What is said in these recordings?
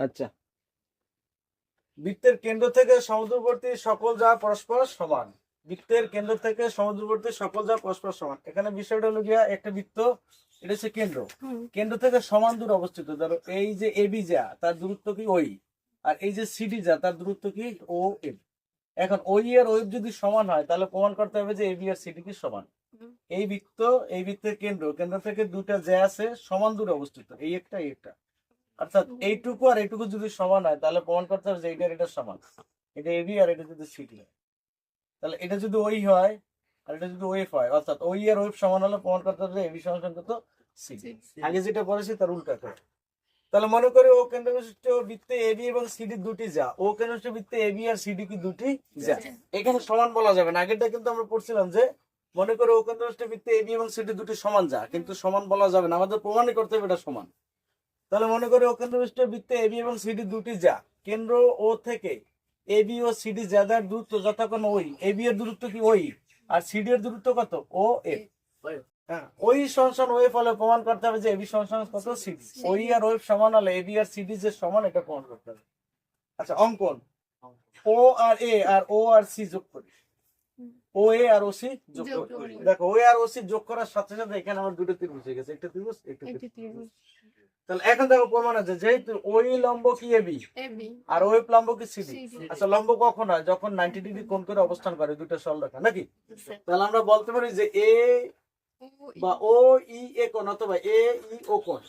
আচ্ছা। বৃত্তের কেন্দ্র থেকে সমুদ্রবর্তী সকল যা পরস্পর সমান। বৃত্তের কেন্দ্র থেকে সমুদ্রবর্তী সকল যা পরস্পর সমান। এখানে বিষয়টা হলো গিয়া একটা বৃত্ত এটা হচ্ছে কেন্দ্র। কেন্দ্র থেকে সমান দূরে অবস্থিত। ধরো এই যে এবি যা তার দূরত্ব কি ওই? আর এই যে সিডি যা তার দূরত্ব কি ও এফ এখন ওই আর ওয়েব যদি সমান হয় তাহলে প্রমাণ করতে হবে যে এবি আর সিডি কি সমান। এই বৃত্ত এই বৃত্তের কেন্দ্র কেন্দ্র থেকে দুটা যে আছে সমান দূরে অবস্থিত। এই একটা এই একটা। অর্থাৎ এইটুকু আর এইটুকু যদি সমান হয় তাহলে প্রমাণ করতে হবে যে আর এটা সমান। এটা এবি আর এটা যদি সিডি হয়। তাহলে এটা যদি ওই হয় আর এটা যদি ওয়েফ হয় অর্থাৎ ওই আর ওয়েফ সমান হলে প্রমাণ করতে হবে যে এবি সমান কত সিডি আগে যেটা পড়েছি তার উল্টা করে। তাহলে মনে করি ও কেন্দ্রবিশিষ্ট বৃত্তে এবি এবং সিডি দুটি যা। ও কেন্দ্রবিশিষ্ট বৃত্তে এবি আর সিডি কি দুটি যা। এখানে সমান বলা যাবে না। আগেরটা কিন্তু আমরা পড়ছিলাম যে মনে করো ও কেন্দ্রবিশিষ্ট বৃত্তে এবি এবং সিডি দুটি সমান যা কিন্তু সমান বলা যাবে না। আমাদের প্রমাণই করতে হবে এটা সমান। তাহলে মনে করি ও কেন্দ্রবিশিষ্ট বৃত্তে এবি এবং সিডি দুটি যা। কেন্দ্র ও থেকে এবি ও সিডি যাদের দূরত্ব যতক্ষণ ওই। এবি এর দূরত্ব কি ওই? আর সিডি এর দূরত্ব কত? ও এফ ওই। সংসন ওয়েভ হলে প্রমাণ করতে হবে যে এবি সংসন কত? সিডি ওই আর ওয়েভ সমান হলে এবি আর সিডি যে সমান এটা প্রমাণ করতে হবে। আচ্ছা অঙ্কন। ও আর এ আর ও আর সি যোগ করি। ও এ আর ও সি যোগ যোগ করি। দেখো ও আর ও সি যোগ করার সাথে সাথে এখানে আমার দুটো ত্রিভুজ হয়ে গেছে। একটা ত্রিভুজ একটা ত্রিভুজ। তাহলে এখন দেখো প্রমাণ আছে যেহেতু ওই লম্ব কি এবি এবি আর ওই লম্ব কি সিডি আচ্ছা লম্ব কখন হয়? যখন নাইনটি ডিগ্রি কোণ করে অবস্থান করে দুটো সরলরেখা নাকি। তাহলে আমরা বলতে পারি যে এ বা ও ই এ কোণ অথবা এ ই ও কোণ।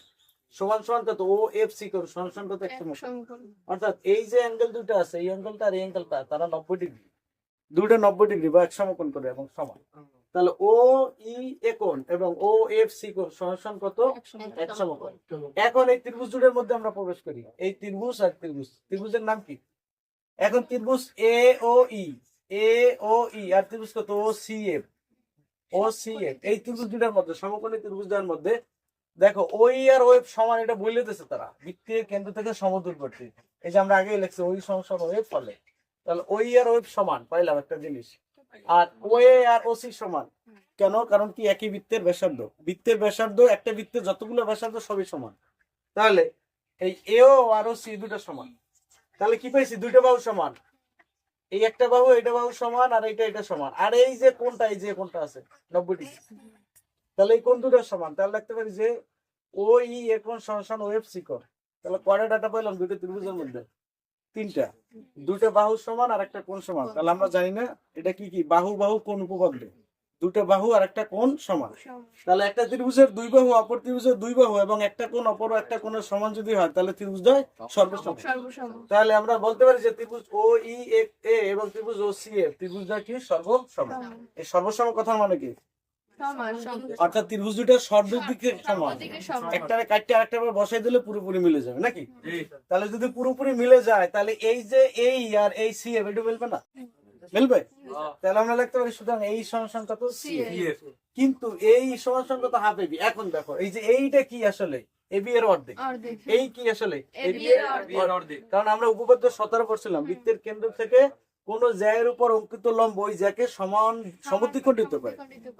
সমান সমান কত? ও এফ সি কোণ। সমান সমান কত? অর্থাৎ এই যে অ্যাঙ্গেল দুটো আছে এই অ্যাঙ্গেলটা আর এই অ্যাঙ্গেলটা তারা নব্বই ডিগ্রি দুটো নব্বই ডিগ্রি বা এক সমকোণ করে এবং সমান। তাহলে ও ই এ কোণ এবং ও এফ সি সমান সমান কত? এক সমকোণ এখন এই ত্রিভুজ জোড়ের মধ্যে আমরা প্রবেশ করি। এই ত্রিভুজ আর ত্রিভুজ। ত্রিভুজের নাম কি? এখন ত্রিভুজ এ ও ই এ ও ই আর ত্রিভুজ কত? O C F O C F এই ত্রিভুজ দুটার মধ্যে সমকোণী ত্রিভুজ দুটার মধ্যে দেখো ওই আর ওয়েব সমান এটা বলে দিতেছে তারা। বৃত্তীয় কেন্দ্র থেকে সমদূর সমদূরবর্তী এই যে আমরা আগে লিখছি ওই সংসদ ওয়েব ফলে তাহলে ওই আর ওয়েব সমান পাইলাম একটা জিনিস। আর ওয়ে আর ওসি সমান। কেন? কারণ কি একই বৃত্তের ব্যাসার্ধ। বৃত্তের ব্যাসার্ধ একটা বৃত্তের যতগুলো ব্যাসার্ধ সবই সমান। তাহলে এই এও আর ও সি দুটো সমান। তাহলে কি পাইছি? দুইটা বাহু সমান। এই একটা বাহু এটা বাহু সমান আর এইটা এটা সমান। আর এই যে কোনটা এই যে কোনটা আছে নব্বই ডিগ্রি। তাহলে এই কোন দুটো সমান। তাহলে লিখতে পারি যে ও ই এ কোণ সমান ও এফ সি কোণ। তাহলে কয়টা ডাটা পাইলাম দুটো ত্রিভুজের মধ্যে। তিনটা। দুটো বাহু সমান আর একটা কোণ সমান। তাহলে আমরা জানি না এটা কি কি বাহু বাহু কোন উপপাদ্য। দুটো বাহু আর একটা কোণ সমান। তাহলে একটা ত্রিভুজের দুই বাহু অপর ত্রিভুজের দুই বাহু এবং একটা কোণ অপর একটা কোণের সমান যদি হয় তাহলে ত্রিভুজদ্বয় সর্বসম। সর্বসম। তাহলে আমরা বলতে পারি যে ত্রিভুজ ও ই এ এবং ত্রিভুজ ও সি এ ত্রিভুজ ত্রিভুজদ্বয় কি? সর্বসম। এই সর্বসম কথার মানে কি? অর্থাৎ ত্রিভুজ দুটো সর্বদিকে সমান। সর্বদিকে সমান। একটা কাটতে আরেকটা বসাই দিলে পুরোপুরি মিলে যাবে নাকি? তাহলে যদি পুরোপুরি মিলে যায় তাহলে এই যে এই আর এই সি এফ এটা মিলবে না? মিলবে? তাহলে আমরা লিখতে পারি সুতরাং এই সমান কত সি কিন্তু এই সমান সমান কত হাফ এবি এখন দেখো এই যে এইটা কি আসলে? এবি এর অর্ধেক। এই কি আসলে? AB এর অর্ধেক। কারণ আমরা উপপাদ্য সতেরো পড়ছিলাম। বৃত্তের কেন্দ্র থেকে কোন জ্যায়ের উপর অঙ্কিত লম্ব ওই জ্যাকে সমান সমদ্বিখণ্ডিত করে।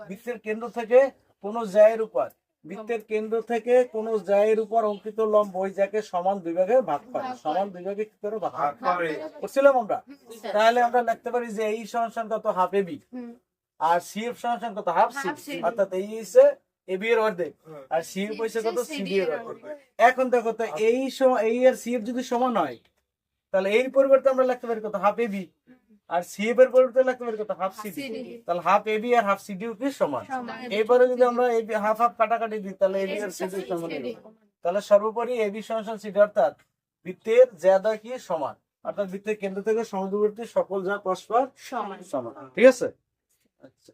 বৃত্তের কেন্দ্র থেকে কোন জ্যায়ের উপর বৃত্তের কেন্দ্র থেকে কোন জ্যায়ের উপর অঙ্কিত লম্ব ওই জ্যাকে সমান দুই ভাগে করে। সমান দুই ভাগে কি করে? ভাগ করে? করছিলাম আমরা? তাহলে আমরা লিখতে পারি যে এই সমান কত? হাফ এবি আর সি এফ সমান কত? হাফ সি অর্থাৎ এই হচ্ছে এবি এর অর্ধেক। আর সি এফ হচ্ছে কত? CD সিডি এর এর অর্ধেক। এখন দেখো তো এই সম- এই আর সি এফ যদি সমান হয় তাহলে এই পরিবর্তে আমরা লিখতে পারি কত? হাফ এবি আর সিএফ এর পরিবর্তে লাগতে পারে কত? হাফ সিডি তাহলে হাফ এবি আর হাফ সিডিও কি সমান? এরপরে এবারে যদি আমরা এবি হাফ হাফ কাটাকাটি দিই তাহলে এবি আর সিডি সমান হবে। তাহলে সর্বোপরি এবি সমান সিডি অর্থাৎ বৃত্তের জ্যাদা কি? সমান। অর্থাৎ বৃত্তের কেন্দ্র থেকে সমদূরবর্তী সকল যা পরস্পর সমান। সমান। ঠিক আছে? আচ্ছা।